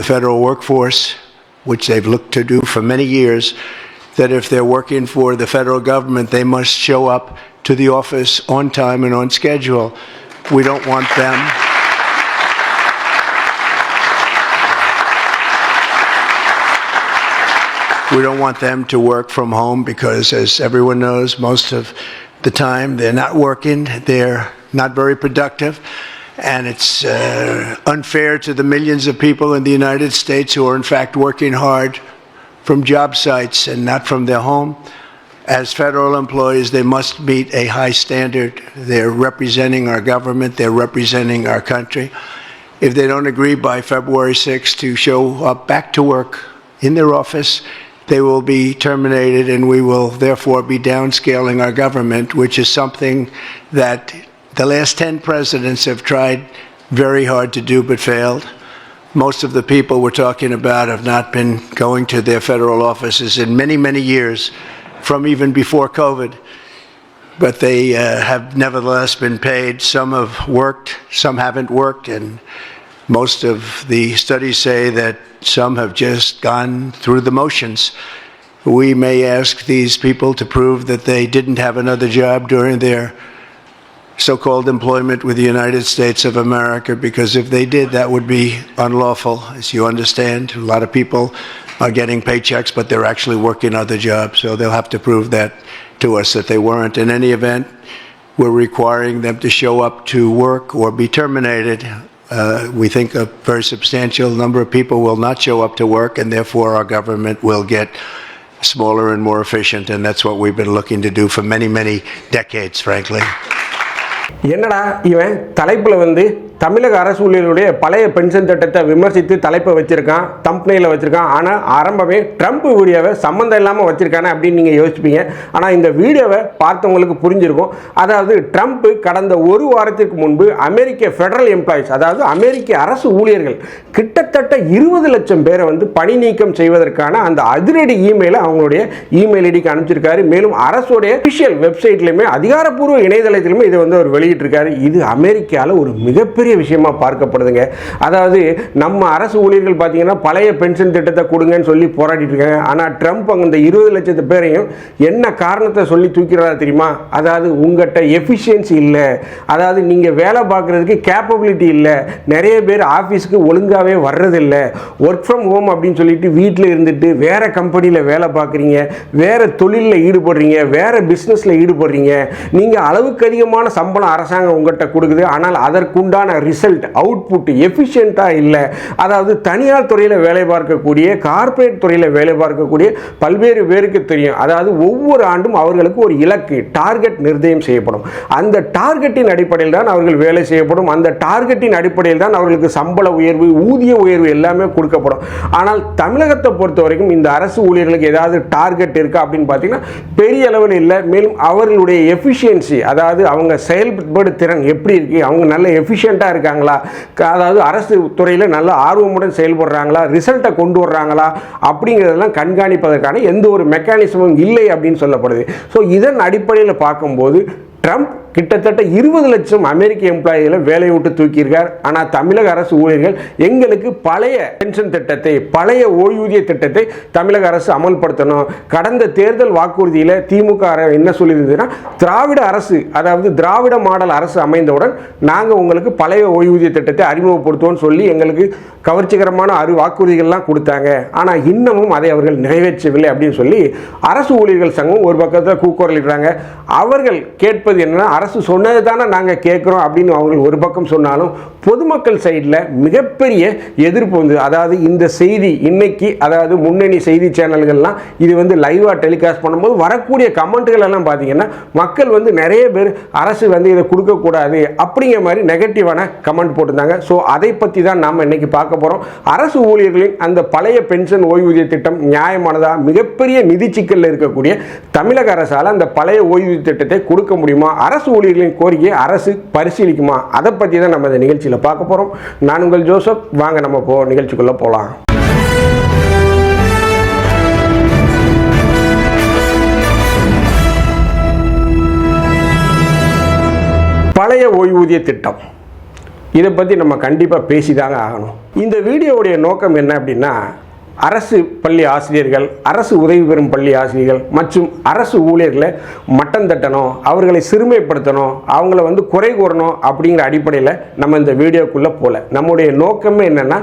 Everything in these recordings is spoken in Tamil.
the federal workforce, which they've looked to do for many years, that if they're working for the federal government, they must show up to the office on time and on schedule. We don't want them. We don't want them to work from home because, as everyone knows, most of the time they're not working, they're not very productive, and it's uh, unfair to the millions of people in the United States who are, in fact, working hard from job sites and not from their home. As federal employees, they must meet a high standard. They're representing our government, they're representing our country. If they don't agree by February 6th to show up back to work in their office, they will be terminated, and we will therefore be downscaling our government, which is something that the last 10 presidents have tried very hard to do but failed. Most of the people we're talking about have not been going to their federal offices in many, many years, from even before COVID. But they uh, have nevertheless been paid. Some have worked, some haven't worked, and most of the studies say that some have just gone through the motions. We may ask these people to prove that they didn't have another job during their so called employment with the United States of America, because if they did, that would be unlawful, as you understand. A lot of people are getting paychecks, but they're actually working other jobs, so they'll have to prove that to us that they weren't. In any event, we're requiring them to show up to work or be terminated. Uh, we think a very substantial number of people will not show up to work, and therefore our government will get smaller and more efficient, and that's what we've been looking to do for many, many decades, frankly. என்னடா இவன் தலைப்பில் வந்து தமிழக அரசு ஊழியர்களுடைய பழைய பென்ஷன் திட்டத்தை விமர்சித்து தலைப்பை வச்சிருக்கான் தம்பனையில் வச்சிருக்கான். ஆனால் ஆரம்பமே ட்ரம்ப் வீடியோவை சம்மந்தம் இல்லாமல் வச்சிருக்கானே அப்படின்னு நீங்கள் யோசிப்பீங்க. ஆனால் இந்த வீடியோவை பார்த்தவங்களுக்கு புரிஞ்சிருக்கும். அதாவது ட்ரம்ப் கடந்த ஒரு வாரத்திற்கு முன்பு அமெரிக்க ஃபெடரல் எம்ப்ளாயிஸ் அதாவது அமெரிக்க அரசு ஊழியர்கள் கிட்டத்தட்ட இருபது லட்சம் பேரை வந்து பணி நீக்கம் செய்வதற்கான அந்த அதிரடி இமெயிலை அவங்களுடைய இமெயில் ஐடிக்கு அனுப்பிச்சிருக்காரு. மேலும் அரசுடைய அபிஷியல் வெப்சைட்லையுமே அதிகாரப்பூர்வ இணையதளத்திலுமே இதை வந்து அவர் வெளியிட்டிருக்காரு. இது அமெரிக்காவில் ஒரு மிகப்பெரிய விஷயமா பார்க்கப்படுதுங்க. அதாவது நம்ம அரசு ஊழியர்கள் பார்த்தீங்கன்னா பழைய பென்ஷன் திட்டத்தை கொடுங்கன்னு சொல்லி போராடிட்டு இருக்காங்க. ஆனால் ட்ரம்ப் அங்கே இந்த இருபது லட்சத்து பேரையும் என்ன காரணத்தை சொல்லி தூக்கிறாரா தெரியுமா? அதாவது உங்கள்கிட்ட எஃபிஷியன்சி இல்லை. அதாவது நீங்கள் வேலை பார்க்குறதுக்கு கேப்பபிலிட்டி இல்லை. நிறைய பேர் ஆஃபீஸுக்கு ஒழுங்காகவே வர்றதில்லை. ஒர்க் ஃப்ரம் ஹோம் அப்படின்னு சொல்லிட்டு வீட்டில் இருந்துட்டு வேற கம்பெனியில் வேலை பார்க்குறீங்க. வேற தொழிலில் ஈடுபடுறீங்க. வேற பிஸ்னஸில் ஈடுபடுறீங்க. நீங்கள் அளவுக்கு அதிகமான சம்பளம் அரசாங்கம் உங்கள்கிட்ட கொடுக்குது. ஆனால் அதற்குண்டான ரிசல்ட் அவுட்புட் எஃபிஷியண்ட்டாக இல்லை. அதாவது தனியார் துறையில் வேலை பார்க்கக்கூடிய கார்ப்பரேட் துறையில் வேலை பார்க்கக்கூடிய பல்வேறு பேருக்கு தெரியும். அதாவது ஒவ்வொரு ஆண்டும் அவர்களுக்கு ஒரு இலக்கு டார்கெட் நிர்ணயம் செய்யப்படும். அந்த டார்கெட்டின் அடிப்படையில் தான் அவர்கள் வேலை செய்யப்படும். அந்த டார்கெட்டின் அடிப்படையில் தான் அவர்களுக்கு சம்பள உயர்வு ஊதிய உயர்வு எல்லாமே கொடுக்கப்படும். ஆனால் தமிழகத்தை பொறுத்த வரைக்கும் இந்த அரசு ஊழியர்களுக்கு ஏதாவது டார்கெட் இருக்கா அப்படின்னு பார்த்தீங்கன்னா பெரிய அளவில் இல்லை. மேலும் அவர்களுடைய எஃபிஷியன்சி அதாவது அவங்க செயல்படு திறன் எப்படி இருக்கு? அவங்க நல்ல எஃபிஷியண்ட்டாக இருக்காங்களா? அதாவது அரசு துறையில் நல்ல ஆர்வமுடன் செயல்படுறாங்களா? ரிசல்ட்டை கொண்டு வர்றாங்களா? அப்படிங்கிறதெல்லாம் கண்காணிப்பதற்கான எந்த ஒரு மெக்கானிசமும் இல்லை அப்படின்னு சொல்லப்படுது. ஸோ இதன் அடிப்படையில் பார்க்கும்போது ட்ரம்ப் கிட்டத்தட்ட இருபது லட்சம் அமெரிக்க எம்ப்ளாயிகளை வேலையை விட்டு தூக்கியிருக்கார். ஆனால் தமிழக அரசு ஊழியர்கள் எங்களுக்கு பழைய பென்ஷன் திட்டத்தை பழைய ஓய்வூதிய திட்டத்தை தமிழக அரசு அமல்படுத்தணும். கடந்த தேர்தல் வாக்குறுதியில் திமுக என்ன சொல்லியிருந்ததுன்னா திராவிட அரசு அதாவது திராவிட மாடல் அரசு அமைந்தவுடன் நாங்கள் உங்களுக்கு பழைய ஓய்வூதிய திட்டத்தை அறிமுகப்படுத்துவோம்னு சொல்லி எங்களுக்கு கவர்ச்சிகரமான அறு வாக்குறுதிகள்லாம் கொடுத்தாங்க. ஆனால் இன்னமும் அதை அவர்கள் நிறைவேற்றவில்லை அப்படின்னு சொல்லி அரசு ஊழியர்கள் சங்கம் ஒரு பக்கத்தில் கூக்குரலிடுறாங்க அவர்கள் கேட்பது என்னன்னா அரசு சொன்னது தானே நாங்கள் கேட்குறோம் அப்படின்னு அவர்கள் ஒரு பக்கம் சொன்னாலும் பொதுமக்கள் சைடில் மிகப்பெரிய எதிர்ப்பு வந்து அதாவது இந்த செய்தி இன்னைக்கு அதாவது முன்னணி செய்தி சேனல்கள்லாம் இது வந்து லைவாக டெலிகாஸ்ட் பண்ணும்போது வரக்கூடிய கமெண்ட்டுகள் எல்லாம் பார்த்தீங்கன்னா மக்கள் வந்து நிறைய பேர் அரசு வந்து இதை கொடுக்கக்கூடாது அப்படிங்கிற மாதிரி நெகட்டிவான கமெண்ட் போட்டிருந்தாங்க. ஸோ அதை பற்றி தான் நாம் இன்னைக்கு பார்க்க போகிறோம் அரசு ஊழியர்களின் அந்த பழைய பென்ஷன் ஓய்வூதிய திட்டம் நியாயமானதா? மிகப்பெரிய நிதி சிக்கலில் இருக்கக்கூடிய தமிழக அரசால் அந்த பழைய ஓய்வூதிய திட்டத்தை கொடுக்க முடியுமா? அரசு அரசு ஊழியர்களின் கோரிக்கையை அரசு பரிசீலிக்குமா? அதை பற்றி தான் நம்ம இந்த நிகழ்ச்சியில் பார்க்க போகிறோம் நான் உங்கள் ஜோசப். வாங்க நம்ம போ நிகழ்ச்சிக்குள்ளே போகலாம் பழைய ஓய்வூதிய திட்டம். இதை பற்றி நம்ம கண்டிப்பாக பேசி தாங்க ஆகணும். இந்த வீடியோவுடைய நோக்கம் என்ன அப்படின்னா அரசு பள்ளி ஆசிரியர்கள் அரசு உதவி பெறும் பள்ளி ஆசிரியர்கள் மற்றும் அரசு ஊழியர்களை மட்டம் தட்டணும் அவர்களை சிறுமைப்படுத்தணும் அவங்கள வந்து குறை கூறணும் அப்படிங்கிற அடிப்படையில் நம்ம இந்த வீடியோக்குள்ளே போகல நம்முடைய நோக்கமே என்னென்னா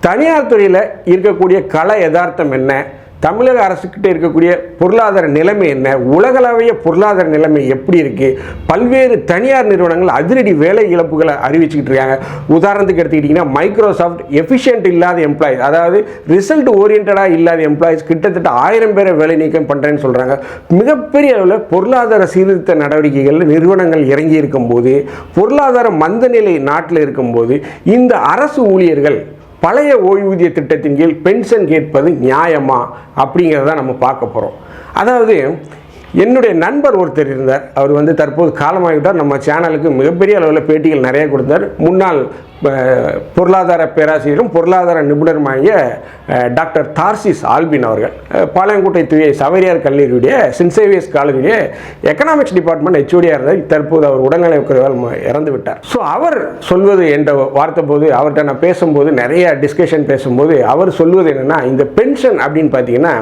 தனியார் துறையில் இருக்கக்கூடிய கல யதார்த்தம் என்ன? தமிழக அரசுக்கிட்ட இருக்கக்கூடிய பொருளாதார நிலைமை என்ன? உலகளவிய பொருளாதார நிலைமை எப்படி இருக்குது பல்வேறு தனியார் நிறுவனங்கள் அதிரடி வேலை இழப்புகளை அறிவிச்சுக்கிட்டு இருக்காங்க. உதாரணத்துக்கு எடுத்துக்கிட்டிங்கன்னா மைக்ரோசாஃப்ட் எஃபிஷியன்ட் இல்லாத எம்ப்ளாயிஸ் அதாவது ரிசல்ட் ஓரியன்டாக இல்லாத எம்ப்ளாயிஸ் கிட்டத்தட்ட ஆயிரம் பேரை வேலை நீக்கம் பண்ணுறேன்னு சொல்கிறாங்க மிகப்பெரிய அளவில் பொருளாதார சீர்திருத்த நடவடிக்கைகளில் நிறுவனங்கள் இறங்கி இருக்கும்போது பொருளாதார மந்தநிலை நாட்டில் இருக்கும்போது இந்த அரசு ஊழியர்கள் பழைய ஓய்வூதிய திட்டத்தின் கீழ் பென்ஷன் கேட்பது நியாயமா அப்படிங்கிறத நம்ம பார்க்க போகிறோம் அதாவது என்னுடைய நண்பர் ஒருத்தர் இருந்தார். அவர் வந்து தற்போது காலமாகிவிட்டார். நம்ம சேனலுக்கு மிகப்பெரிய அளவில் பேட்டிகள் நிறைய கொடுத்தார். முன்னாள் பொருளாதார பேராசிரியரும் பொருளாதார நிபுணருமாகிய டாக்டர் தார்சிஸ் ஆல்பின் அவர்கள் அஹ், பாளையங்கோட்டை துறை சவேரியார் கல்லூரியுடைய சின்சேவியஸ் காலேஜுடைய எக்கனாமிக்ஸ் டிபார்ட்மெண்ட் ஹெச்ஓடியாக இருந்தார் தற்போது அவர் உடல்நலை குறைவால் இறந்து விட்டார். ஸோ அவர் சொல்வது என்ற வார்த்தை போது அவர்கிட்ட நான் பேசும்போது நிறைய டிஸ்கஷன் பேசும்போது அவர் சொல்வது என்னென்னா இந்த பென்ஷன் அப்படின்னு பார்த்தீங்கன்னா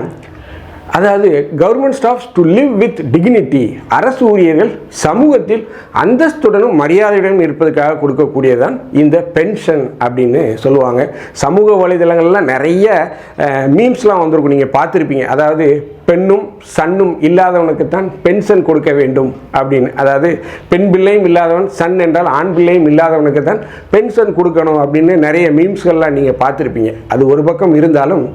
அதாவது government staffs to live with dignity அரசு ஊழியர்கள் சமூகத்தில் அந்தஸ்துடனும் மரியாதையுடனும் இருப்பதற்காக கொடுக்கக்கூடியதான் இந்த பென்ஷன் அப்படின்னு சொல்லுவாங்க. சமூக வலைதளங்கள்லாம் நிறைய மீம்ஸ்லாம் வந்திருக்கும். நீங்கள் பார்த்துருப்பீங்க. அதாவது பெண்ணும் சன்னும் இல்லாதவனுக்கு தான் பென்ஷன் கொடுக்க வேண்டும் அப்படின்னு. அதாவது பெண் பிள்ளையும் இல்லாதவன் சன் என்றால் ஆண் பிள்ளையும் இல்லாதவனுக்கு தான் பென்ஷன் கொடுக்கணும் அப்படின்னு நிறைய மீம்ஸ்கள்லாம் நீங்கள் பார்த்துருப்பீங்க. அது ஒரு பக்கம் இருந்தாலும்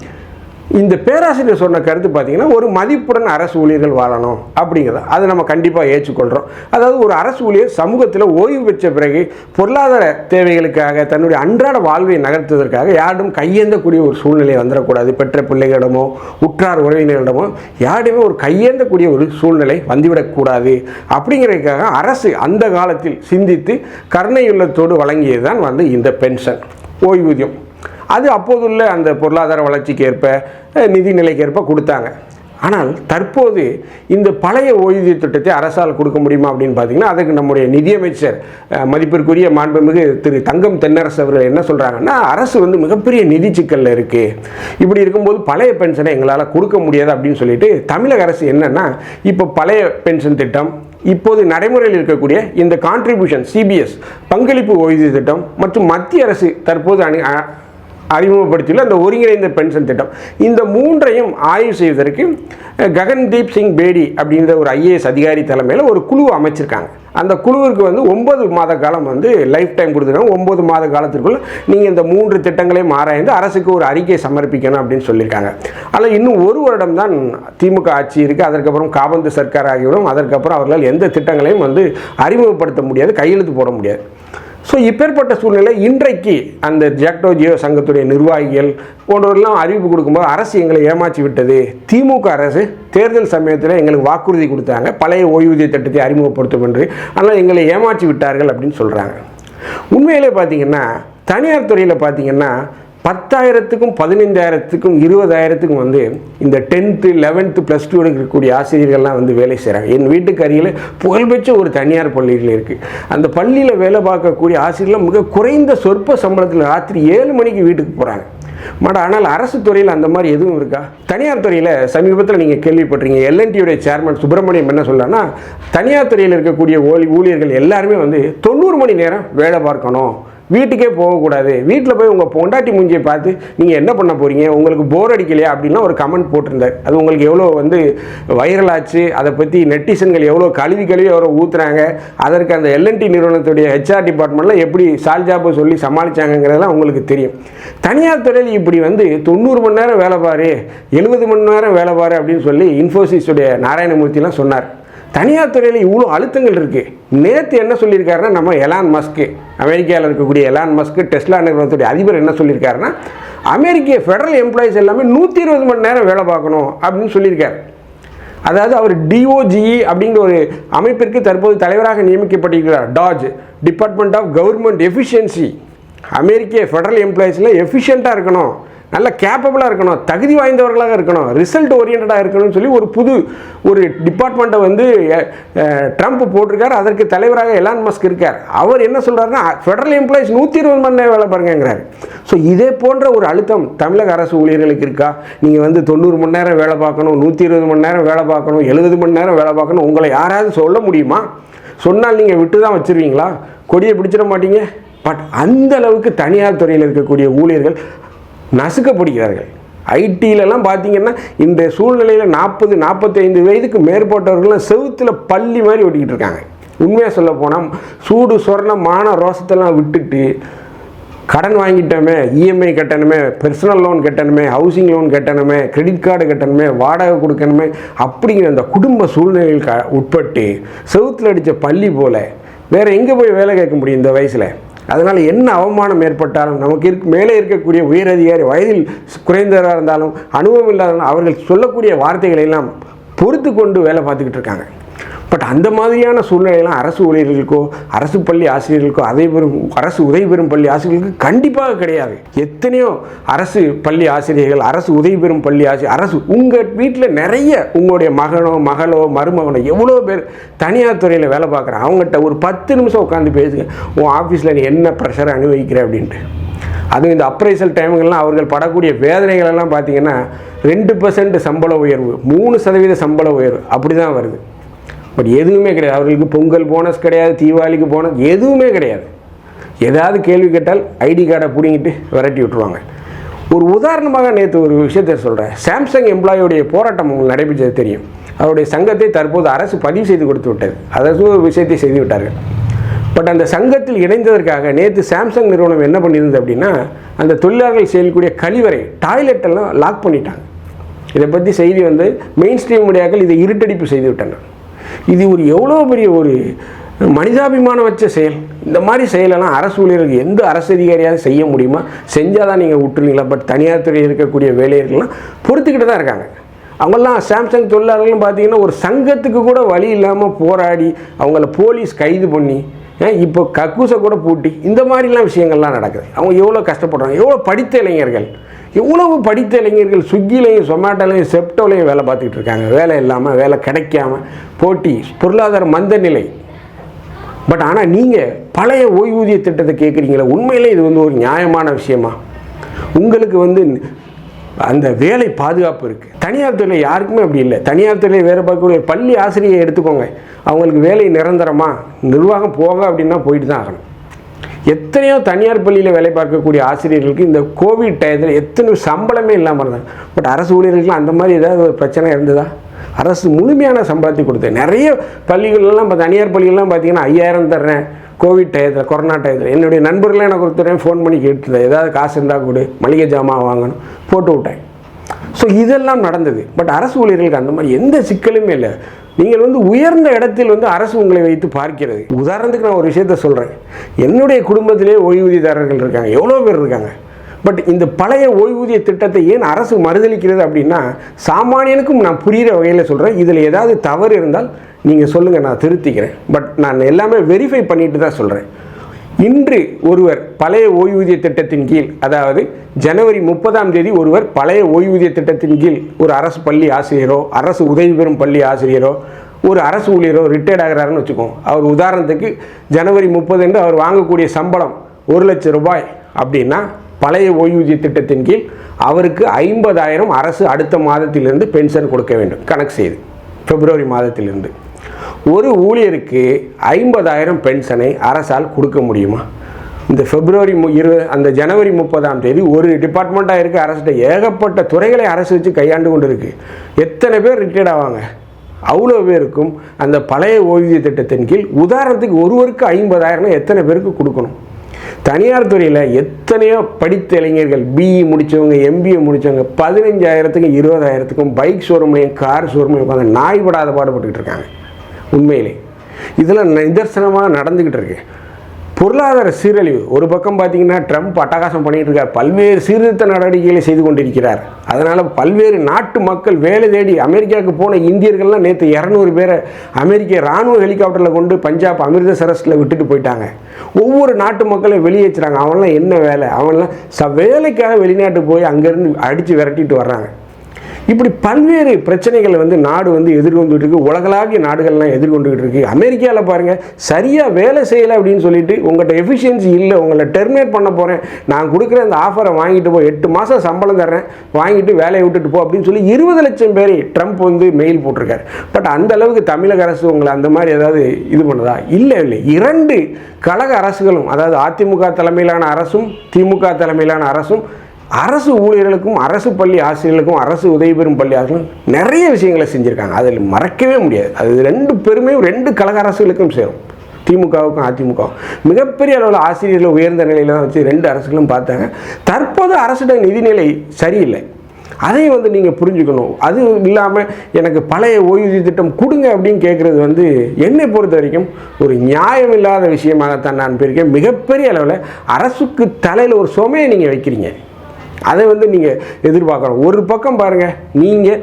இந்த பேராசிரியர் சொன்ன கருத்து பார்த்தீங்கன்னா ஒரு மதிப்புடன் அரசு ஊழியர்கள் வாழணும் அப்படிங்கிறத. அதை நம்ம கண்டிப்பாக ஏற்றுக்கொள்கிறோம் அதாவது ஒரு அரசு ஊழியர் சமூகத்தில் ஓய்வு பெற்ற பிறகு பொருளாதார தேவைகளுக்காக தன்னுடைய அன்றாட வாழ்வை நகர்த்துவதற்காக யாரும் கையேந்தக்கூடிய ஒரு சூழ்நிலை வந்துடக்கூடாது. பெற்ற பிள்ளைகளிடமோ உற்றார் உறவினரிடமோ யாருமே ஒரு கையேந்தக்கூடிய ஒரு சூழ்நிலை வந்துவிடக்கூடாது. அப்படிங்கிறதுக்காக அரசு அந்த காலத்தில் சிந்தித்து கருணையுள்ளத்தோடு வழங்கியது தான் வந்து இந்த பென்ஷன் ஓய்வூதியம். அது அப்போதுள்ள அந்த பொருளாதார வளர்ச்சிக்கு ஏற்ப நிதி நிலைக்கு ஏற்ப கொடுத்தாங்க. ஆனால் தற்போது இந்த பழைய ஓய்வூதிய திட்டத்தை அரசால் கொடுக்க முடியுமா அப்படின்னு பார்த்தீங்கன்னா அதுக்கு நம்முடைய நிதியமைச்சர் மதிப்பிற்குரிய மாண்புமிகு திரு தங்கம் தென்னரசு அவர்கள் என்ன சொல்கிறாங்கன்னா அரசு வந்து மிகப்பெரிய நிதி சிக்கலில் இருக்குது இப்படி இருக்கும்போது பழைய பென்ஷனை எங்களால் கொடுக்க முடியாது அப்படின்னு சொல்லிட்டு தமிழக அரசு என்னென்னா இப்போ பழைய பென்ஷன் திட்டம் இப்போது நடைமுறையில் இருக்கக்கூடிய இந்த கான்ட்ரிபியூஷன் சிபிஎஸ் பங்களிப்பு ஓய்வூதிய திட்டம் மற்றும் மத்திய அரசு தற்போது அணி அறிமுகப்படுத்தியுள்ள அந்த ஒருங்கிணைந்த பென்ஷன் திட்டம். இந்த மூன்றையும் ஆய்வு செய்வதற்கு ககன்தீப் சிங் பேடி அப்படின்ற ஒரு ஐஏஎஸ் அதிகாரி தலைமையில் ஒரு குழு அமைச்சிருக்காங்க. அந்த குழுவிற்கு வந்து ஒன்பது மாத காலம் வந்து லைஃப் டைம் கொடுத்துருக்காங்க. ஒன்பது மாத காலத்திற்குள்ள நீங்கள் இந்த மூன்று திட்டங்களையும் ஆராய்ந்து அரசுக்கு ஒரு அறிக்கை சமர்ப்பிக்கணும் அப்படின்னு சொல்லியிருக்காங்க. ஆனால் இன்னும் ஒரு வருடம் தான் திமுக ஆட்சி இருக்குது அதற்கப்புறம் காபந்து சர்க்கார் ஆகிவிடும். அதற்கப்புறம் அவர்களால் எந்த திட்டங்களையும் வந்து அறிமுகப்படுத்த முடியாது. கையெழுத்து போட முடியாது. ஸோ இப்பேற்பட்ட சூழ்நிலை இன்றைக்கு அந்த ஜாக்டோ ஜியோ சங்கத்துடைய நிர்வாகிகள் போன்றவர்கள்லாம் அறிவிப்பு கொடுக்கும்போது அரசு எங்களை ஏமாற்றி விட்டது. திமுக அரசு தேர்தல் சமயத்தில் எங்களுக்கு வாக்குறுதி கொடுத்தாங்க. பழைய ஓய்வூதிய திட்டத்தை அறிமுகப்படுத்தும் என்று. ஆனால் எங்களை ஏமாற்றி விட்டார்கள் அப்படின்னு சொல்கிறாங்க உண்மையிலே பார்த்தீங்கன்னா தனியார் துறையில் பார்த்தீங்கன்னா பத்தாயிரத்துக்கும் பதினைந்தாயிரத்துக்கும் இருபதாயிரத்துக்கும் வந்து இந்த டென்த்து லெவன்த்து ப்ளஸ் டூ இருக்கக்கூடிய ஆசிரியர்கள்லாம் வந்து வேலை செய்கிறாங்க என் வீட்டுக்கு அருகில் புகழ்பெற்ற ஒரு தனியார் பள்ளிகள் இருக்குது அந்த பள்ளியில் வேலை பார்க்கக்கூடிய ஆசிரியர்கள் மிக குறைந்த சொற்ப சம்பளத்தில் ராத்திரி ஏழு மணிக்கு வீட்டுக்கு போகிறாங்க மட ஆனால் அரசு துறையில் அந்த மாதிரி எதுவும் இருக்கா? தனியார் துறையில் சமீபத்தில் நீங்கள் கேள்விப்பட்டிருக்கீங்க. எல்என்டியுடைய சேர்மன் சுப்பிரமணியம் என்ன சொல்லலாம்னா தனியார் துறையில் இருக்கக்கூடிய ஊழி ஊழியர்கள் எல்லாருமே வந்து தொண்ணூறு மணி நேரம் வேலை பார்க்கணும். வீட்டுக்கே போகக்கூடாது. வீட்டில் போய் உங்கள் பொண்டாட்டி மூஞ்சியை பார்த்து நீங்கள் என்ன பண்ண போகிறீங்க உங்களுக்கு போர் அடிக்கலையா? அப்படின்னா ஒரு கமெண்ட் போட்டிருந்தார். அது உங்களுக்கு எவ்வளோ வந்து வைரல் ஆச்சு அதை பற்றி நெட்டிசன்கள் எவ்வளோ கழுவி கழுவி அவரை ஊற்றுறாங்க அதற்கு அந்த எல்என்டி நிறுவனத்துடைய ஹெச்ஆர் டிபார்ட்மெண்ட்டில் எப்படி சால்ஜாப்பு சொல்லி சமாளித்தாங்கிறதெல்லாம் உங்களுக்கு தெரியும். தனியார் துறையில் இப்படி வந்து தொண்ணூறு மணி நேரம் வேலை பாரு எழுபது மணி நேரம் வேலை பாரு அப்படின்னு சொல்லி இன்ஃபோசிஸுடைய நாராயணமூர்த்திலாம் சொன்னார். தனியார் துறையில் இவ்வளோ அழுத்தங்கள் இருக்குது நேற்று என்ன சொல்லியிருக்காருன்னா நம்ம எலான் மஸ்க்கு அமெரிக்காவில் இருக்கக்கூடிய எலான் மஸ்க்கு டெஸ்லா நிறுவனத்துடைய அதிபர் என்ன சொல்லியிருக்காருன்னா அமெரிக்க ஃபெடரல் எம்ப்ளாயிஸ் எல்லாமே நூற்றி இருபது மணி நேரம் வேலை பார்க்கணும் அப்படின்னு சொல்லியிருக்காரு. அதாவது அவர் டிஓஜிஇ அப்படிங்கிற ஒரு அமைப்பிற்கு தற்போது தலைவராக நியமிக்கப்பட்டிருக்கிறார். DOGE department of government efficiency America federal எம்ப்ளாயிஸில் எஃபிஷியண்ட்டாக இருக்கணும். நல்ல கேப்பபிளாக இருக்கணும். தகுதி வாய்ந்தவர்களாக இருக்கணும். ரிசல்ட் ஓரியன்டாக இருக்கணும்னு சொல்லி ஒரு புது ஒரு டிபார்ட்மெண்ட்டை வந்து ட்ரம்ப் போட்டிருக்கார். அதற்கு தலைவராக எலான் மஸ்க் இருக்கார். அவர் என்ன சொல்கிறாருன்னா ஃபெடரல் எம்ப்ளாயிஸ் நூற்றி இருபது மணி நேரம் வேலை பாருங்கிறார் ஸோ இதே போன்ற ஒரு அழுத்தம் தமிழக அரசு ஊழியர்களுக்கு இருக்கா? நீங்கள் வந்து தொண்ணூறு மணி நேரம் வேலை பார்க்கணும் நூற்றி இருபது மணி நேரம் வேலை பார்க்கணும் எழுபது மணி நேரம் வேலை பார்க்கணும் உங்களை யாராவது சொல்ல முடியுமா? சொன்னால் நீங்கள் விட்டு தான் வச்சிருவீங்களா? கொடியை பிடிச்சிட மாட்டீங்க? பட் அந்த அளவுக்கு தனியார் துறையில் இருக்கக்கூடிய ஊழியர்கள் நசுக்கப்படுகிறார்கள் ஐடியிலலாம் பார்த்தீங்கன்னா இந்த சூழ்நிலையில் நாற்பது நாற்பத்தைந்து வயதுக்கு மேற்பட்டவர்கள்லாம் செவுத்தில் பள்ளி மாதிரி ஓட்டிக்கிட்டு இருக்காங்க. உண்மையாக சொல்ல போனால் சூடு சொர்ண மான ரோசத்தெல்லாம் விட்டுட்டு கடன் வாங்கிட்டோமே இஎம்ஐ கட்டணுமே பர்சனல் லோன் கட்டணுமே ஹவுசிங் லோன் கட்டணுமே கிரெடிட் கார்டு கட்டணுமே வாடகை கொடுக்கணுமே அப்படிங்கிற அந்த குடும்ப சூழ்நிலைகளுக்கு உட்பட்டு செவுத்தில் அடித்த பள்ளி போல் வேறு எங்கே போய் வேலை கேட்க முடியும் இந்த வயசில்? அதனால் என்ன அவமானம் ஏற்பட்டாலும் நமக்கு இருக்க மேலே இருக்கக்கூடிய உயரதிகாரி வயதில் குறைந்தவராக இருந்தாலும் அனுபவம் இல்லாதாலும் அவர்கள் சொல்லக்கூடிய வார்த்தைகளை எல்லாம் பொறுத்து கொண்டு வேலை பார்த்துக்கிட்டு இருக்காங்க. பட் அந்த மாதிரியான சூழ்நிலையெல்லாம் அரசு ஊழியர்களுக்கோ அரசு பள்ளி ஆசிரியர்களுக்கோ அதை பெறும் அரசு உதவி பெறும் பள்ளி ஆசிரியர்களுக்கு கண்டிப்பாக கிடையாது. எத்தனையோ அரசு பள்ளி ஆசிரியர்கள் அரசு உதவி பெறும் பள்ளி ஆசிரியர் அரசு உங்கள் வீட்டில் நிறைய உங்களுடைய மகனோ மகளோ மருமகனோ எவ்வளோ பேர் தனியார் துறையில் வேலை பார்க்குறாங்க அவங்ககிட்ட ஒரு பத்து நிமிஷம் உட்காந்து பேசுங்க. உன் ஆஃபீஸில் நீ என்ன ப்ரெஷரை அனுபவிக்கிற அப்படின்ட்டு. அதுவும் இந்த அப்ரைசல் டைமுங்கள்லாம் அவர்கள் படக்கூடிய வேதனைகள் எல்லாம் பார்த்தீங்கன்னா ரெண்டு பர்சன்ட் சம்பள உயர்வு மூணு சதவீத சம்பள உயர்வு அப்படி தான் வருது. பட் எதுவுமே கிடையாது. அவர்களுக்கு பொங்கல் போனஸ் கிடையாது தீபாவளிக்கு போனஸ் எதுவுமே கிடையாது. ஏதாவது கேள்வி கேட்டால் ஐடி கார்டை பிடிங்கிட்டு விரட்டி விட்டுருவாங்க. ஒரு உதாரணமாக நேற்று ஒரு விஷயத்தை சொல்கிறேன் சாம்சங் எம்ப்ளாயோடைய போராட்டம் உங்களுக்கு நடைபெற்றது தெரியும். அவருடைய சங்கத்தை தற்போது அரசு பதிவு செய்து கொடுத்து விட்டது. அரசு ஒரு விஷயத்தை செய்து விட்டார்கள். பட் அந்த சங்கத்தில் இணைந்ததற்காக நேற்று சாம்சங் நிறுவனம் என்ன பண்ணியிருந்தது அப்படின்னா அந்த தொழிலாளர்கள் செயல்கூடிய கழிவறை டாய்லெட்டெல்லாம் லாக் பண்ணிட்டாங்க. இதை பற்றி செய்தி வந்து மெயின் ஸ்ட்ரீம் மீடியாக்கள் இதை இருட்டடிப்பு செய்து விட்டனர். இது ஒரு எவ்வளோ பெரிய ஒரு மனிதாபிமானம் வச்ச செயல். இந்த மாதிரி செயலெல்லாம் அரசு ஊழியர்களுக்கு எந்த அரசு அதிகாரியாவது செய்ய முடியுமா? செஞ்சால் தான் நீங்கள் விட்டுருவீங்களா பட் தனியார் துறையில் இருக்கக்கூடிய வேலையர்கள்லாம் பொறுத்துக்கிட்டு தான் இருக்காங்க. அவங்கெல்லாம் சாம்சங் தொழிலாளர்கள்னு பார்த்தீங்கன்னா ஒரு சங்கத்துக்கு கூட வழி இல்லாமல் போராடி அவங்கள போலீஸ் கைது பண்ணி இப்போ கக்கூசை கூட பூட்டி இந்த மாதிரிலாம் விஷயங்கள்லாம் நடக்குது. அவங்க எவ்வளோ கஷ்டப்படுறாங்க? எவ்வளோ படித்த இளைஞர்கள்? எவ்வளவு படித்த இளைஞர்கள் ஸ்விக்கிலையும் சொமேட்டோலையும் செப்டோலையும் வேலை பார்த்துக்கிட்டு இருக்காங்க. வேலை இல்லாமல் வேலை கிடைக்காம போட்டி பொருளாதார மந்த நிலை. பட் ஆனால் நீங்கள் பழைய ஓய்வூதிய திட்டத்தை கேட்குறீங்களா உண்மையிலே இது வந்து ஒரு நியாயமான விஷயமா? உங்களுக்கு வந்து அந்த வேலை பாதுகாப்பு இருக்குது தனியார் துறையில் யாருக்குமே அப்படி இல்லை. தனியார் துறையில் வேலை பார்க்கக்கூடிய பள்ளி ஆசிரியை எடுத்துக்கோங்க. அவங்களுக்கு வேலை நிரந்தரமாக நிர்வாகம் போக அப்படின்னா போயிட்டு தான் ஆகணும். எத்தனையோ தனியார் பள்ளியில் வேலை பார்க்கக்கூடிய ஆசிரியர்களுக்கு இந்த கோவிட் டயத்தில் எத்தனை சம்பளமே இல்லாமல் இருந்தாங்க பட் அரசு ஊழியர்களுக்குலாம் அந்த மாதிரி ஏதாவது ஒரு பிரச்சனை இருந்ததா? அரசு முழுமையான சம்பளத்தை கொடுத்தது. நிறைய பள்ளிகள்லாம் இப்போ தனியார் பள்ளிகள்லாம் பார்த்தீங்கன்னா ஐயாயிரம் தர்றேன். கோவிட் டயத்தில் கொரோனா டயத்தில். என்னுடைய நண்பர்களே எனக்கு ஒருத்தரையும் ஃபோன் பண்ணி கேட்டுருந்தேன் ஏதாவது காசு இருந்தால் கொடு மளிகை ஜாமான் வாங்கணும் போட்டு விட்டேன். ஸோ இதெல்லாம் நடந்தது. பட் அரசு ஊழியர்களுக்கு அந்த மாதிரி எந்த சிக்கலுமே இல்லை. நீங்கள் வந்து உயர்ந்த இடத்தில் வந்து அரசு உங்களை வைத்து பார்க்கிறது. உதாரணத்துக்கு நான் ஒரு விஷயத்த சொல்கிறேன் என்னுடைய குடும்பத்திலே ஓய்வூதியதாரர்கள் இருக்காங்க. எவ்வளோ பேர் இருக்காங்க? பட் இந்த பழைய ஓய்வூதிய திட்டத்தை ஏன் அரசு மறுதளிக்கிறது அப்படின்னா சாமானியனுக்கும் நான் புரிகிற வகையில் சொல்கிறேன் இதில் ஏதாவது தவறு இருந்தால் நீங்கள் சொல்லுங்கள் நான் திருத்திக்கிறேன். பட் நான் எல்லாமே வெரிஃபை பண்ணிட்டு தான் சொல்கிறேன் இன்று ஒருவர் பழைய ஓய்வூதிய திட்டத்தின் கீழ் அதாவது ஜனவரி முப்பதாம் தேதி ஒருவர் பழைய ஓய்வூதிய திட்டத்தின் கீழ் ஒரு அரசு பள்ளி ஆசிரியரோ அரசு உதவி பெறும் பள்ளி ஆசிரியரோ ஒரு அரசு ஊழியரோ ரிட்டையர்ட் ஆகிறாருன்னு வச்சுக்கோங்க. அவர் உதாரணத்துக்கு ஜனவரி முப்பது என்று அவர் வாங்கக்கூடிய சம்பளம் ஒரு லட்சம் ரூபாய் அப்படின்னா பழைய ஓய்வூதிய திட்டத்தின் கீழ் அவருக்கு ஐம்பதாயிரம் அரசு அடுத்த மாதத்திலிருந்து பென்ஷன் கொடுக்க வேண்டும். கணக்கு செய்து பிப்ரவரி மாதத்திலிருந்து. ஒரு ஊழியருக்கு ஐம்பதாயிரம் பென்ஷனை அரசால் கொடுக்க முடியுமா? இந்த பிப்ரவரி மு இரு அந்த ஜனவரி முப்பதாம் தேதி ஒரு டிபார்ட்மெண்ட்டாக இருக்குது அரசுகிட்ட. ஏகப்பட்ட துறைகளை அரசு வச்சு கையாண்டு கொண்டு இருக்கு எத்தனை பேர் ரிட்டையர்ட் ஆவாங்க? அவ்வளோ பேருக்கும் அந்த பழைய ஓய்வூதிய திட்டத்தின் கீழ் உதாரணத்துக்கு ஒருவருக்கு ஐம்பதாயிரம்னா எத்தனை பேருக்கு கொடுக்கணும்? தனியார் துறையில் எத்தனையோ படித்த இளைஞர்கள் பிஇ முடித்தவங்க எம்பிஏ முடித்தவங்க பதினஞ்சாயிரத்துக்கும் இருபதாயிரத்துக்கும் பைக் ஷோரூம்லையும் கார் ஷோரூம்லையும் உட்காந்து நாய் படாத பாடுபட்டுக்கிட்டு இருக்காங்க. உண்மையிலே. இதெல்லாம் நிதர்சனமாக நடந்துக்கிட்டு இருக்கு பொருளாதார சீரழிவு. ஒரு பக்கம் பார்த்தீங்கன்னா ட்ரம்ப் அட்டகாசம் பண்ணிகிட்டு இருக்கார் பல்வேறு சீர்திருத்த நடவடிக்கைகளை செய்து கொண்டிருக்கிறார். அதனால் பல்வேறு நாட்டு மக்கள் வேலை தேடி அமெரிக்காவுக்கு போன இந்தியர்கள்லாம் நேற்று இரநூறு பேரை அமெரிக்க இராணுவ ஹெலிகாப்டரில் கொண்டு பஞ்சாப் அமிர்தசரஸில் விட்டுட்டு போயிட்டாங்க. ஒவ்வொரு நாட்டு மக்களையும் வெளியேற்றுறாங்க. அவன்லாம் என்ன வேலை? அவன்லாம் ச வேலைக்காக வெளிநாட்டு போய் அங்கேருந்து அடித்து விரட்டிட்டு வர்றாங்க. இப்படி பல்வேறு பிரச்சனைகளை வந்து நாடு வந்து எதிர்கொண்டுட்டு இருக்கு. உலகளாவிய நாடுகள்லாம் எதிர்கொண்டுகிட்டு இருக்கு. அமெரிக்காவில் பாருங்கள் சரியாக வேலை செய்யலை அப்படின்னு சொல்லிட்டு உங்கள்கிட்ட எஃபிஷியன்சி இல்லை உங்களை டெர்மினேட் பண்ண போகிறேன் நான் கொடுக்குற அந்த ஆஃபரை வாங்கிட்டு போ எட்டு மாதம் சம்பளம் தர்றேன். வாங்கிட்டு வேலையை விட்டுட்டு போ அப்படின்னு சொல்லி இருபது லட்சம் பேர் ட்ரம்ப் வந்து மெயில் போட்டிருக்காரு. பட் அந்த அளவுக்கு தமிழக அரசு உங்களை அந்த மாதிரி ஏதாவது இது பண்ணுதா? இல்லை இல்லை. இரண்டு கழக அரசுகளும் அதாவது அதிமுக தலைமையிலான அரசும் திமுக தலைமையிலான அரசும் அரசு ஊழியர்களுக்கும் அரசு பள்ளி ஆசிரியர்களுக்கும் அரசு உதவி பெறும் பள்ளி ஆசிரியர்களும் நிறைய விஷயங்களை செஞ்சுருக்காங்க. அதில் மறக்கவே முடியாது. அது ரெண்டு பெருமையும் ரெண்டு கழக அரசுகளுக்கும் சேரும். திமுகவுக்கும் அதிமுகவும் மிகப்பெரிய அளவில் ஆசிரியர்களை உயர்ந்த நிலையிலாம் வச்சு ரெண்டு அரசுகளும் பார்த்தாங்க. தற்போது அரசிட நிதிநிலை சரியில்லை. அதையும் வந்து நீங்கள் புரிஞ்சுக்கணும். அது இல்லாமல் எனக்கு பழைய ஓய்வூதிய திட்டம் கொடுங்க அப்படின்னு கேட்குறது வந்து என்னை பொறுத்த வரைக்கும் ஒரு நியாயம் இல்லாத விஷயமாகத்தான் நான் போயிருக்கேன். மிகப்பெரிய அளவில் அரசுக்கு தலையில் ஒரு சுமையை நீங்கள் வைக்கிறீங்க. அதை வந்து நீங்கள் எதிர்பார்க்கணும். ஒரு பக்கம் பாருங்கள் நீங்கள்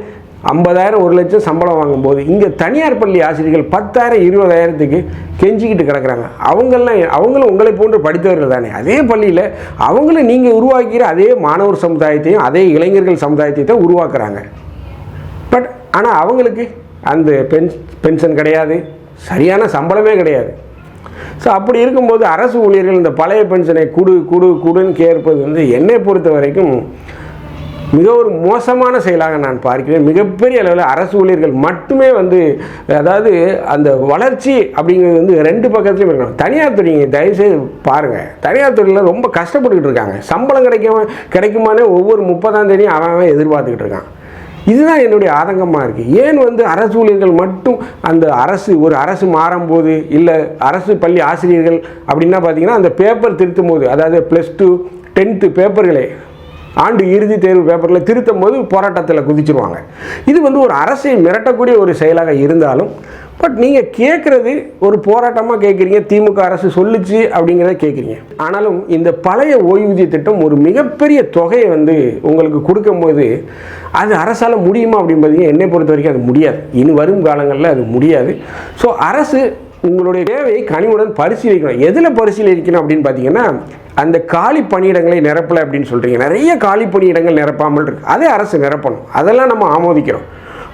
ஐம்பதாயிரம் ஒரு லட்சம் சம்பளம் வாங்கும்போது இங்கே தனியார் பள்ளி ஆசிரியர்கள் பத்தாயிரம் இருபதாயிரத்துக்கு கெஞ்சிக்கிட்டு கிடக்குறாங்க. அவங்கெல்லாம் அவங்களும் உங்களை போன்று படித்தவர்கள் தானே. அதே பள்ளியில் அவங்களும் நீங்கள் உருவாக்கிற அதே மாணவர் சமுதாயத்தையும் அதே இளைஞர்கள் சமுதாயத்தையும் தான் உருவாக்குறாங்க. பட் ஆனால் அவங்களுக்கு அந்த பென் பென்ஷன் கிடையாது. சரியான சம்பளமே கிடையாது. ஸோ அப்படி இருக்கும்போது அரசு ஊழியர்கள் இந்த பழைய பென்ஷனை குடு குடு குடுன்னு கேட்பது வந்து என்னை பொறுத்த வரைக்கும் மிக ஒரு மோசமான செயலாக நான் பார்க்கிறேன். மிகப்பெரிய அளவில் அரசு ஊழியர்கள் மட்டுமே வந்து அதாவது அந்த வளர்ச்சி அப்படிங்கிறது வந்து ரெண்டு பக்கத்துலையும் இருக்கணும். தனியார் துறைங்க தயவுசெய்து பாருங்கள் தனியார் துறையில் ரொம்ப கஷ்டப்பட்டுக்கிட்டு இருக்காங்க. சம்பளம் கிடைக்க கிடைக்குமானே ஒவ்வொரு முப்பதாம் தேதியும் அவன் அவன் எதிர்பார்த்துக்கிட்டு இருக்கான். இதுதான் என்னுடைய ஆதங்கமாக இருக்குது ஏன் வந்து அரசு ஊழியர்கள் மட்டும் அந்த அரசு ஒரு அரசு மாறும்போது இல்லை அரசு பள்ளி ஆசிரியர்கள் அப்படின்னா பார்த்தீங்கன்னா அந்த பேப்பர் திருத்தும் போது அதாவது ப்ளஸ் டூ டென்த்து பேப்பர்களே ஆண்டு இறுதி தேர்வு பேப்பரில் திருத்தும் போது போராட்டத்தில் குதிச்சிருவாங்க. இது வந்து ஒரு அரசை மிரட்டக்கூடிய ஒரு செயலாக இருந்தாலும் பட் நீங்கள் கேட்குறது ஒரு போராட்டமாக கேட்குறீங்க திமுக அரசு சொல்லுச்சு அப்படிங்கிறத கேட்குறீங்க ஆனாலும் இந்த பழைய ஓய்வூதிய திட்டம் ஒரு மிகப்பெரிய தொகையை வந்து உங்களுக்கு கொடுக்கும்போது அது அரசால் முடியுமா அப்படின்னு பார்த்தீங்கன்னா என்னை பொறுத்த வரைக்கும் அது முடியாது. இனி வரும் காலங்களில் அது முடியாது. ஸோ அரசு உங்களுடைய தேவையை கனிவுடன் பரிசீலிக்கணும். எதில் பரிசீலிக்கணும் அப்படின்னு பார்த்தீங்கன்னா அந்த காலி பணியிடங்களை நிரப்பலை அப்படின்னு சொல்கிறீங்க நிறைய காலி பணியிடங்கள் நிரப்பாமல் இருக்குது அதே அரசு நிரப்பணும். அதெல்லாம் நம்ம ஆமோதிக்கிறோம்.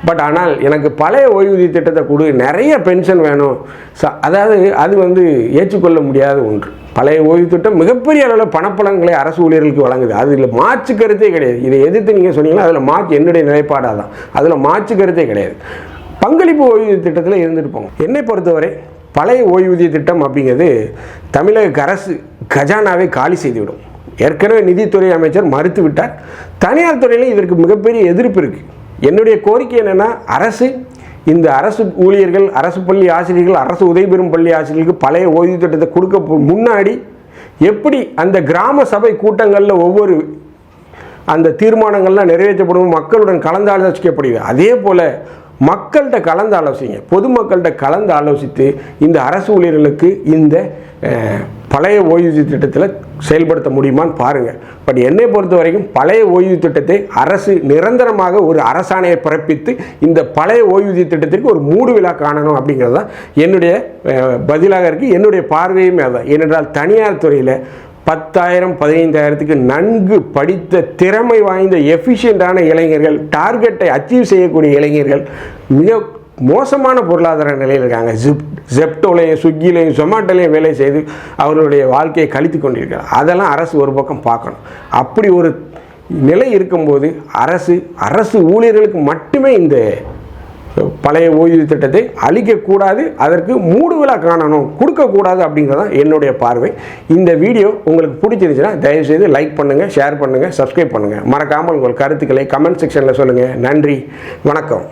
பட் ஆனால் எனக்கு பழைய ஓய்வூதிய திட்டத்தை கொடு நிறைய பென்ஷன் வேணும். ச அதாவது அது வந்து ஏற்றுக்கொள்ள முடியாத ஒன்று. பழைய ஓய்வு திட்டம் மிகப்பெரிய அளவில் பணப்பலன்களை அரசு ஊழியர்களுக்கு வழங்குது. அதில் மாற்று கருத்தே கிடையாது. இதை எதிர்த்து நீங்கள் சொன்னீங்கன்னா அதில் மாற்று என்னுடைய நிலைப்பாடாக தான். அதில் மாற்று கருத்தே கிடையாது. பங்களிப்பு ஓய்வூதிய திட்டத்தில் இருந்துட்டு போங்க. என்னை பொறுத்தவரை பழைய ஓய்வூதிய திட்டம் அப்படிங்கிறது தமிழக அரசு கஜானாவை காலி செய்துவிடும். ஏற்கனவே நிதித்துறை அமைச்சர் மறுத்து விட்டார் தனியார் துறையிலும் இதற்கு மிகப்பெரிய எதிர்ப்பு இருக்குது என்னுடைய கோரிக்கை என்னென்னா அரசு இந்த அரசு ஊழியர்கள் அரசு பள்ளி ஆசிரியர்கள் அரசு உதவி பெறும் பள்ளி ஆசிரியர்களுக்கு பழைய ஓய்வு திட்டத்தை கொடுக்க முன்னாடி எப்படி அந்த கிராம சபை கூட்டங்களில் ஒவ்வொரு அந்த தீர்மானங்கள்லாம் நிறைவேற்றப்படும் மக்களுடன் கலந்து ஆலோசிக்கப்படுது அதே போல் மக்கள்கிட்ட கலந்து ஆலோசிங்க. பொதுமக்கள்கிட்ட கலந்து ஆலோசித்து இந்த அரசு ஊழியர்களுக்கு இந்த பழைய ஓய்வூதிய திட்டத்தில் செயல்படுத்த முடியுமான்னு பாருங்கள் பட் என்னை பொறுத்த வரைக்கும் பழைய ஓய்வூதிய திட்டத்தை அரசு நிரந்தரமாக ஒரு அரசாணையை பிறப்பித்து இந்த பழைய ஓய்வூதிய திட்டத்திற்கு ஒரு மூடு விழா காணணும் அப்படிங்கிறது தான் என்னுடைய பதிலாக இருக்குது என்னுடைய பார்வையுமே அதுதான். ஏனென்றால் தனியார் துறையில் பத்தாயிரம் பதினைந்தாயிரத்துக்கு நன்கு படித்த திறமை வாய்ந்த எஃபிஷியண்டான இளைஞர்கள் டார்கெட்டை அச்சீவ் செய்யக்கூடிய இளைஞர்கள் மிக மோசமான பொருளாதார நிலையில் இருக்காங்க. ஜிப் ஜெப்டோலையும் ஸ்விக்கிலையும் ஜொமாட்டோலையும் வேலை செய்து அவர்களுடைய வாழ்க்கையை கழித்து கொண்டிருக்கிறார். அதெல்லாம் அரசு ஒரு பக்கம் பார்க்கணும். அப்படி ஒரு நிலை இருக்கும்போது அரசு அரசு ஊழியர்களுக்கு மட்டுமே இந்த பழைய ஓய்வு திட்டத்தை அழிக்கக்கூடாது அதற்கு மூடு விழா காணணும் கொடுக்கக்கூடாது அப்படிங்கிறது தான் என்னுடைய பார்வை. இந்த வீடியோ உங்களுக்கு பிடிச்சிருந்துச்சுன்னா தயவுசெய்து லைக் பண்ணுங்கள் ஷேர் பண்ணுங்கள் சப்ஸ்கிரைப் பண்ணுங்கள் மறக்காமல் உங்கள் கருத்துக்களை கமெண்ட் செக்ஷனில் சொல்லுங்கள் நன்றி வணக்கம்.